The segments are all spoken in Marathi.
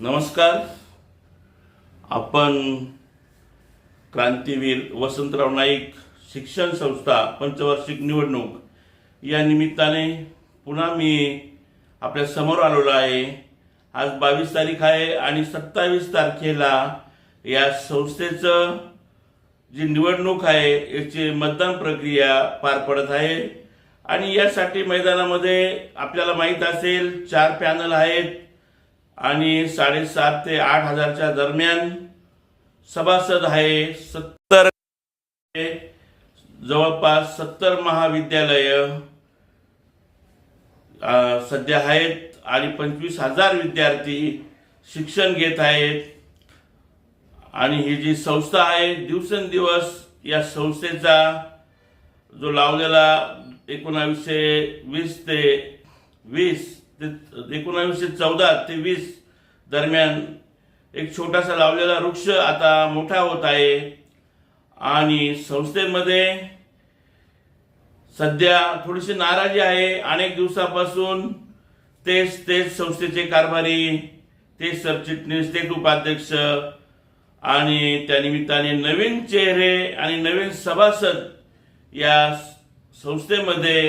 नमस्कार. आपण क्रांतीवीर वसंतराव नाईक शिक्षण संस्था पंचवार्षिक निवडणूक या निमित्ताने पुन्हा मी आपल्यासमोर आलेलो आहे. आज बावीस तारीख आहे आणि सत्तावीस तारखेला या संस्थेचं जी निवडणूक आहे याची मतदान प्रक्रिया पार पडत आहे. आणि यासाठी मैदानामध्ये आपल्याला माहीत असेल चार पॅनल आहेत. आणि साडेसात ते आठ हजारच्या दरम्यान सभासद आहे सत्तर जवळपास सत्तर महाविद्यालय सध्या आहेत आणि पंचवीस हजार विद्यार्थी शिक्षण घेत आहेत. आणि ही जी संस्था आहे दिवसेंदिवस या संस्थेचा जो लावलेला एकोणावीसशे वीस ते वीस ते एकोणावीसशे चौदा ते वीस दरम्यान एक छोटासा लावलेला वृक्ष आता मोठा होत आहे. आणि संस्थेमध्ये सध्या थोडीशी नाराजी आहे. अनेक दिवसापासून तेच तेच संस्थेचे कारभारी तेच सरचिटणीस तेच उपाध्यक्ष आणि त्यानिमित्ताने नवीन चेहरे आणि नवीन सभासद या संस्थेमध्ये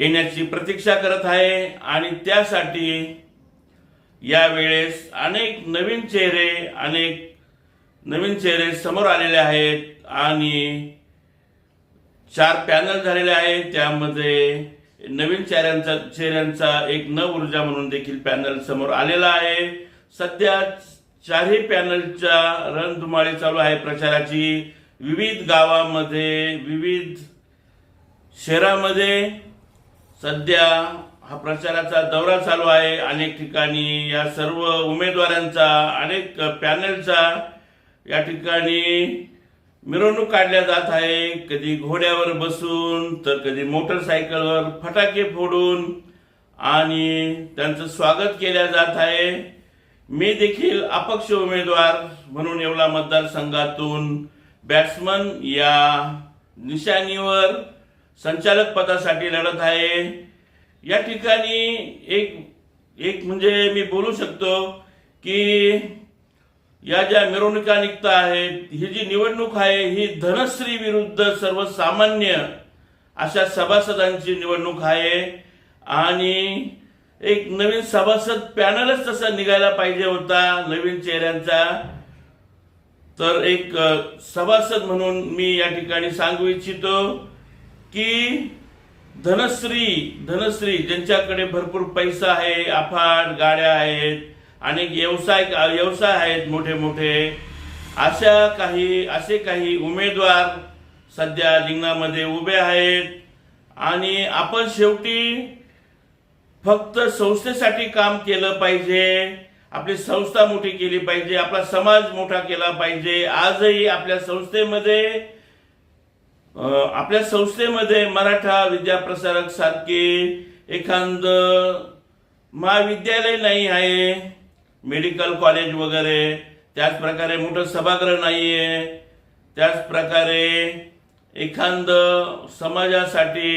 येण्याची प्रतीक्षा करत आहे आणि त्यासाठी यावेळेस अनेक नवीन चेहरे अनेक नवीन चेहरे समोर आलेले आहेत आणि चार पॅनल झालेले आहेत. त्यामध्ये नवीन चेहऱ्यांचा चेहऱ्यांचा एक नव ऊर्जा म्हणून देखील पॅनल समोर आलेला आहे. सध्या चारही पॅनलच्या रणधुमाळी चालू आहे प्रचाराची. विविध गावामध्ये विविध शहरामध्ये सध्या हा प्रचाराचा दौरा चालू आहे. अनेक ठिकाणी या सर्व उमेदवारांचा अनेक पॅनलचा या ठिकाणी मिरवणूक काढल्या जात आहे. कधी घोड्यावर बसून तर कधी मोटरसायकलवर फटाके फोडून आणि त्यांचं स्वागत केल्या जात आहे. मी देखील अपक्ष उमेदवार म्हणून येवला मतदारसंघातून. बॅट्समन या निशाणीवर संचालक पदासाठी लढत आहे. या ठिकाणी एक एक म्हणजे मी बोलू शकतो की या ज्या मिरवणुका निघता आहेत ही जी निवडणूक आहे ही धनश्री विरुद्ध सर्वसामान्य अशा सभासदांची निवडणूक आहे. आणि एक नवीन सभासद पॅनलच तसा निघायला पाहिजे होता नवीन चेहऱ्यांचा. तर एक सभासद म्हणून मी या ठिकाणी सांगू इच्छितो. की धनश्री धनश्री ज्यांच्याकडे भरपूर पैसा आहे अफाट गाड्या आहेत आणि व्यवसाय व्यवसाय आहेत मोठे मोठे अशा काही असे काही उमेदवार सध्या रिंगणामध्ये उभे आहेत. आणि आपण शेवटी फक्त संस्थेसाठी काम केलं पाहिजे. आपली संस्था मोठी केली पाहिजे. आपला समाज मोठा केला पाहिजे. आजही आपल्या संस्थेमध्ये आपल्या संस्थेमध्ये मराठा विद्याप्रसारक सारखे एखाद महाविद्यालय नाही आहे मेडिकल कॉलेज वगैरे त्याच प्रकारे मोठं सभागृह नाही आहे त्याच प्रकारे एखाद समाजासाठी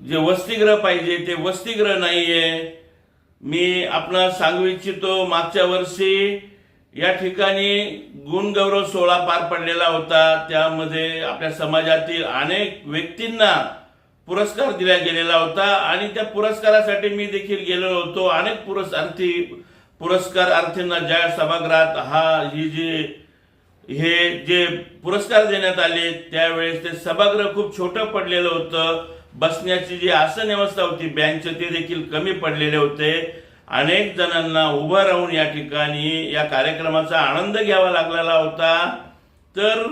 जे वसतिगृह पाहिजे ते वसतिगृह नाहीये मी आपणास सांगू इच्छितो मागच्या वर्षी या ठिकाणी गुणगौरव सोहळा पार पडलेला होता. त्यामध्ये आपल्या समाजातील अनेक व्यक्तींना पुरस्कार दिला गेलेला होता आणि त्या पुरस्कारासाठी मी देखील गेलेलो होतो. अनेक पुरस्कार्थी पुरस्कार अर्थींना ज्या सभागृहात हा ही जी हे जे पुरस्कार देण्यात आले त्यावेळेस ते सभागृह खूप छोटं पडलेलं होतं. बसण्याची जी आसन व्यवस्था होती बँच ते देखील कमी पडलेले होते. अनेक जणांना उभं राहून या ठिकाणी या कार्यक्रमाचा आनंद घ्यावा लागलेला होता. तर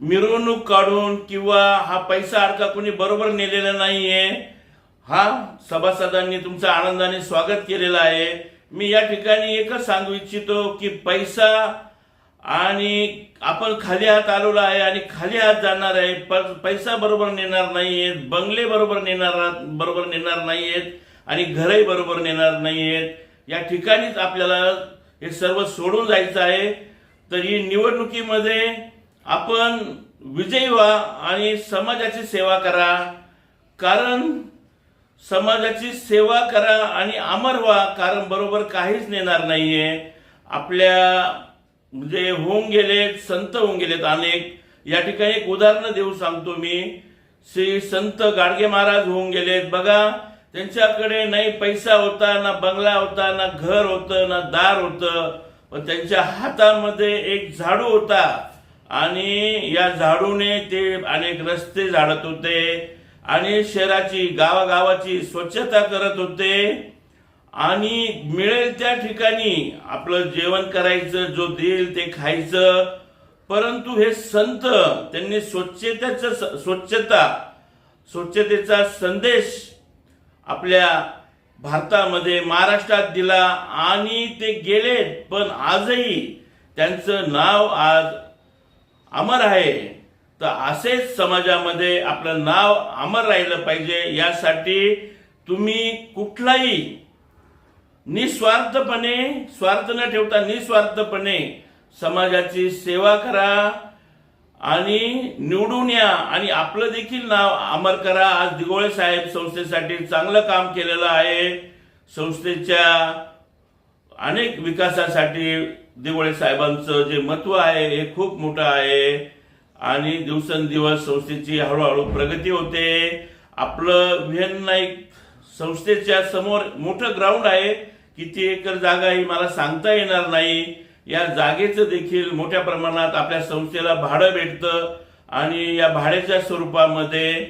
मिरवणूक काढून किंवा हा पैसा अडका कोणी बरोबर नेलेला नाहीये हा सभासदांनी तुमचं आनंदाने स्वागत केलेलं आहे. मी या ठिकाणी एकच सांगू इच्छितो की पैसा आणि आपण खाली हात आलेलो आहे आणि खाली हात जाणार आहे पैसा बरोबर नेणार नाहीयेत बंगले बरोबर नेणार बरोबर नेणार नाहीयेत. आणि घरही बरोबर नेणार नाहीयेत. या ठिकाणीच आपल्याला हे सर्व सोडून जायचं आहे. तर ही निवडणुकीमध्ये आपण विजयी व्हा आणि समाजाची सेवा करा. कारण समाजाची सेवा करा आणि अमर व्हा कारण बरोबर काहीच नेणार नाहीये. आपल्या म्हणजे होऊन गेलेत संत होऊन गेलेत अनेक. या ठिकाणी एक उदाहरण देऊ सांगतो मी. श्री संत गाडगे महाराज होऊन गेलेत. बघा त्यांच्याकडे नाही पैसा होता ना बंगला होता ना घर होतं ना दार होतं पण त्यांच्या हातामध्ये एक झाडू होता. आणि या झाडूने ते अनेक रस्ते झाडत होते आणि शहराची गावागावाची स्वच्छता करत होते. आणि मिळेल त्या ठिकाणी आपलं जेवण करायचं जो देईल ते खायचं. परंतु हे संत त्यांनी स्वच्छतेचं स्वच्छता स्वच्छतेचा संदेश आपल्या भारतामध्ये महाराष्ट्रात दिला आणि ते गेलेत पण आजही त्यांचं नाव आज अमर आहे. तर असेच समाजामध्ये आपलं नाव अमर राहिलं पाहिजे यासाठी तुम्ही कुठलाही निस्वार्थपणे स्वार्थ न ठेवता निस्वार्थपणे समाजाची सेवा करा. आणि निवडून या. आणि आपलं देखील नाव अमर करा. आज दिगोळे साहेब संस्थेसाठी चांगलं काम केलेलं आहे. संस्थेच्या अनेक विकासासाठी दिवळे साहेबांचं जे महत्त्व आहे हे खूप मोठं आहे. आणि दिवसेंदिवस संस्थेची हळूहळू प्रगती होते. आपलं व्हिएन नाईक संस्थेच्या समोर मोठं ग्राउंड आहे. किती एकर जागा ही मला सांगता येणार नाही. या जागेचं देखील मोठ्या प्रमाणात आपल्या संस्थेला भाडं भेटतं आणि या भाड्याच्या स्वरूपामध्ये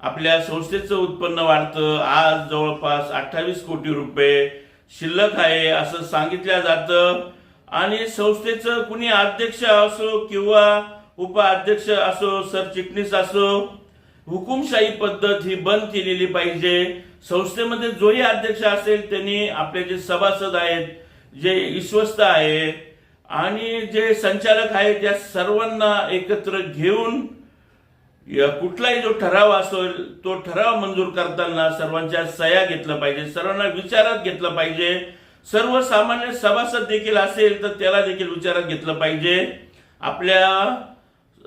आपल्या संस्थेचं उत्पन्न वाढतं. आज जवळपास अठ्ठावीस कोटी रुपये शिल्लक आहे असं सांगितलं जातं. आणि संस्थेचं कुणी अध्यक्ष असो किंवा उपाध्यक्ष असो सरचिटणीस असो हुकुमशाही पद्धत ही बंद केलेली पाहिजे. संस्थेमध्ये जोही अध्यक्ष असेल त्यांनी आपले जे सभासद आहेत जे विश्वस्त आहे आणि जे संचालक आहेत त्या सर्वांना एकत्र घेऊन कुठलाही जो ठराव असेल तो ठराव मंजूर करताना सर्वांच्या सह्या घेतलं पाहिजे सर्वांना विचारात घेतलं पाहिजे. सर्वसामान्य सभासद देखील असेल तर त्याला देखील विचारात घेतलं पाहिजे. आपल्या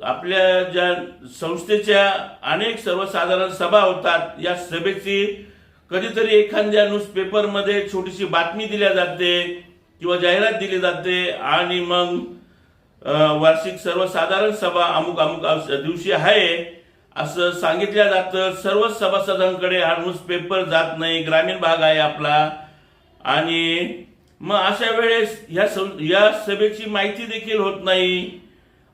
आपल्या ज्या संस्थेच्या अनेक सर्वसाधारण सभा होतात या सभेची कधीतरी एखाद्या न्यूजपेपरमध्ये छोटीशी बातमी दिल्या जाते. किंवा जाहिरात दिली जाते आणि मग वार्षिक सर्वसाधारण सभा अमुक अमुक दिवशी आहे असं सांगितलं जातं. सर्व सभासदांकडे हा न्यूजपेपर जात नाही ग्रामीण भाग आहे आपला. आणि मग अशा वेळेस ह्या सं- या सभेची माहिती देखील होत नाही.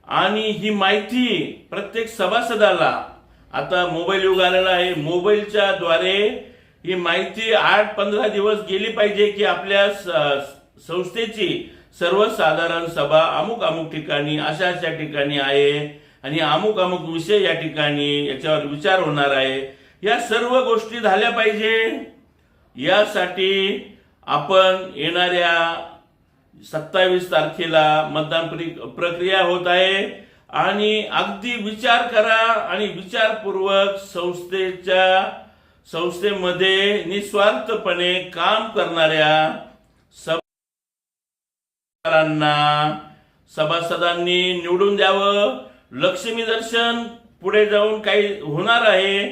आणि ही माहिती प्रत्येक सभासदाला आता मोबाईल युग आलेला आहे मोबाईलच्या द्वारे ही माहिती आठ पंधरा दिवस गेली पाहिजे की आपल्या संस्थेची सर्वसाधारण सभा अमुक अमुक ठिकाणी अशा अशा ठिकाणी आहे आणि अमुक अमुक विषय या ठिकाणी याच्यावर विचार होणार आहे. या सर्व गोष्टी झाल्या पाहिजे. यासाठी आपण येणाऱ्या सत्तावीस तारखेला मतदान प्रक्रिया होत आहे. आणि अगदी विचार करा आणि विचारपूर्वक संस्थेच्या संस्थेमध्ये निस्वार्थपणे काम करणाऱ्या सब सभासदांनी निवडून द्यावं. लक्ष्मी दर्शन पुढे जाऊन काही होणार आहे.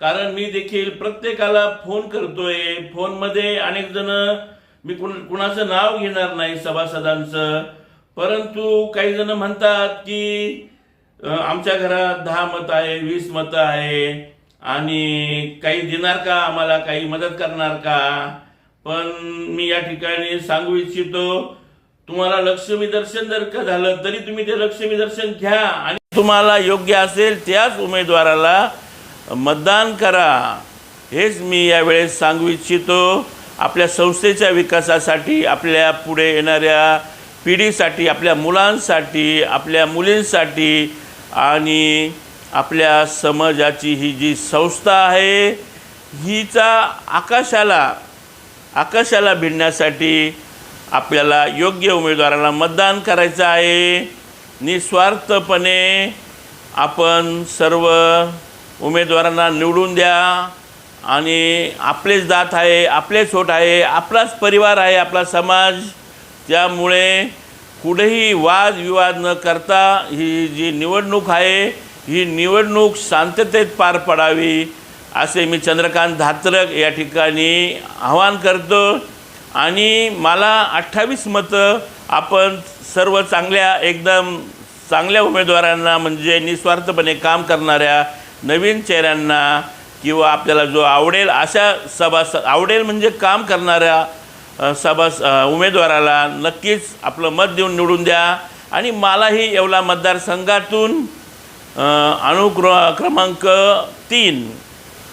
कारण मी देखील प्रत्येकाला फोन करतोय. फोनमध्ये अनेक जण मी कुणाचं नाव घेणार नाही सभासदांचं. परंतु काही जण म्हणतात की आमच्या घरात दहा मत आहे वीस मतं आहे. आणि काही देणार का? आम्हाला काही मदत करणार का? पण मी या ठिकाणी सांगू इच्छितो तुम्हाला लक्ष्मी दर्शन जर का झालं तरी तुम्ही ते लक्ष्मी दर्शन घ्या. आणि तुम्हाला योग्य असेल त्याच उमेदवाराला मतदान करा. हेच मी यावेळेस सांगू इच्छितो. आपल्या संस्थेच्या विकासासाठी आपल्या पुढे येणाऱ्या पिढीसाठी आपल्या मुलांसाठी आपल्या मुलींसाठी आणि आपल्या समाजाची ही जी संस्था आहे हिचा आकाशाला आकाशाला भिडण्यासाठी आपल्याला योग्य उमेदवाराला मतदान करायचं आहे. निस्वार्थपणे आपण सर्व उमेदवारांना निवडून द्या. आणि आपलेच दात आहे आपलेच होत आहे आपलाच परिवार आहे आपला समाज. त्यामुळे कुठेही वादविवाद न करता ही जी निवडणूक आहे ही निवडणूक शांततेत पार पडावी असे मी चंद्रकांत धात्रक या ठिकाणी आवाहन करतो. आणि मला अठ्ठावीस मतं आपण सर्व चांगल्या एकदम चांगल्या उमेदवारांना म्हणजे निस्वार्थपणे काम करणाऱ्या नवीन चेहऱ्यांना किंवा आपल्याला जो आवडेल अशा सभास आवडेल म्हणजे काम करणाऱ्या सभास उमेदवाराला नक्कीच आपलं मत देऊन निवडून द्या. आणि मलाही येवला मतदारसंघातून अ, अनुक्र क्रमांक तीन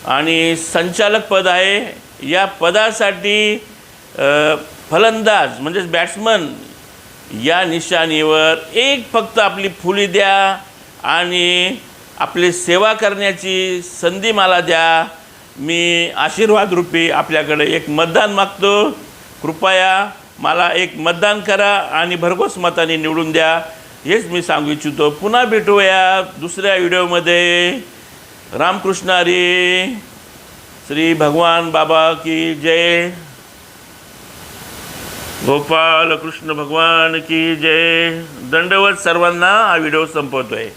आणि संचालक पद आहे. या पदासाठी फलंदाज म्हणजेच बॅट्समन या निशाणीवर एक फक्त आपली फुली द्या आणि आपली सेवा करण्याची संधी मला द्या. मी आशीर्वाद रूपी आपल्याकडे एक मतदान मागतो. कृपया मला एक मतदान करा आणि भरघोस मताने निवडून द्या. हेच मी सांगू इच्छितो. पुन्हा भेटूया दुसऱ्या व्हिडिओमध्ये. रामकृष्ण हरी. श्री भगवान बाबा की जय. गोपाल कृष्ण भगवान की जय. दंडवत सर्वांना हा व्हिडिओ संपवतोय.